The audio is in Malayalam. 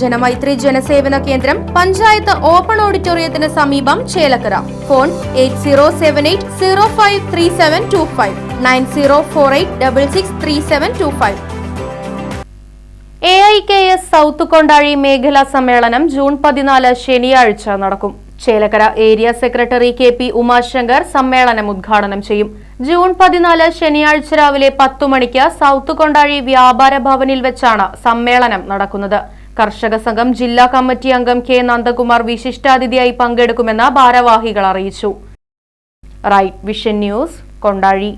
ജനമൈത്രി ജനസേവന കേന്ദ്രം പഞ്ചായത്ത് ഓപ്പൺ ഓഡിറ്റോറിയത്തിന് സമീപം Chelakkara. Phone eight zero seven eight zero five three seven two five nine zero four eight double six three seven two five. A I K S south Kondazhi മേഖലാ സമ്മേളനം ജൂൺ പതിനാല് ശനിയാഴ്ച നടക്കും. Chelakkara area secretary K P Umashankar സമ്മേളനം ഉദ്ഘാടനം ചെയ്യും. ജൂൺ പതിനാല് ശനിയാഴ്ച രാവിലെ പത്തു മണിക്ക് സൗത്ത് കൊണ്ടാഴി വ്യാപാര ഭവനിൽ വെച്ചാണ് സമ്മേളനം നടക്കുന്നത്. കർഷക സംഘം ജില്ലാ കമ്മിറ്റി അംഗം കെ നന്ദകുമാർ വിശിഷ്ടാതിഥിയായി പങ്കെടുക്കുമെന്ന് ഭാരവാഹികൾ അറിയിച്ചു. Right vision news Kondazhi.